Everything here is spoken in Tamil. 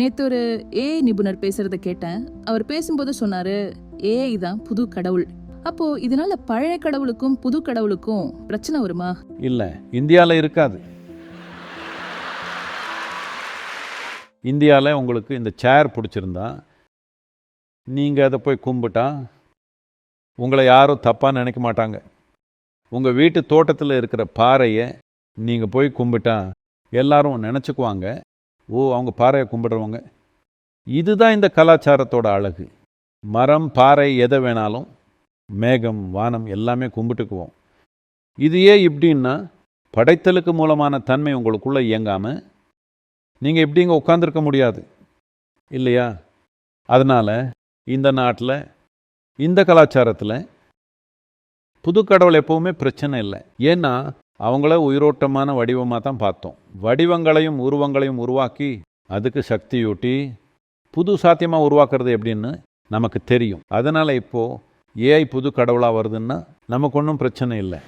நேற்று ஒரு ஏஐ நிபுணர் பேசுறத கேட்டேன். அவர் பேசும்போது சொன்னாரு ஏஐ தான் புது கடவுள். அப்போ இதனால பழைய கடவுளுக்கும் புது கடவுளுக்கும் பிரச்சனை வருமா? இல்லை இந்தியாவில் இருக்காது. இந்தியாவில் உங்களுக்கு இந்த சேர் பிடிச்சிருந்தா நீங்கள் அதை போய் கும்பிட்டா உங்களை யாரும் தப்பாக நினைக்க மாட்டாங்க. உங்கள் வீட்டு தோட்டத்தில் இருக்கிற பாறையை நீங்கள் போய் கும்பிட்டா எல்லாரும் நினச்சிக்குவாங்க. ஓ அவங்க பாறையை கும்பிடுறவங்க. இதுதான் இந்த கலாச்சாரத்தோட அழகு. மரம் பாறை எதை வேணாலும் மேகம் வானம் எல்லாமே கும்பிட்டுக்குவோம். இது ஏன் இப்படின்னா படைத்தலுக்கு மூலமான தன்மை உங்களுக்குள்ளே இயங்காமல் நீங்கள் இப்படி இங்கே உட்காந்துருக்க முடியாது. இல்லையா? அதனால் இந்த நாட்டில் இந்த கலாச்சாரத்தில் புது கடவுள் எப்போவுமே பிரச்சனை இல்லை. ஏன்னா அவங்கள உயிரோட்டமான வடிவமாக தான் பார்த்தோம். வடிவங்களையும் உருவங்களையும் உருவாக்கி அதுக்கு சக்தியூட்டி புது சாத்தியமாக உருவாக்குறது எப்படின்னு நமக்கு தெரியும். அதனால் இப்போது ஏஐ புது கடவுளாக வருதுன்னா நமக்கு ஒன்றும் பிரச்சனை இல்லை.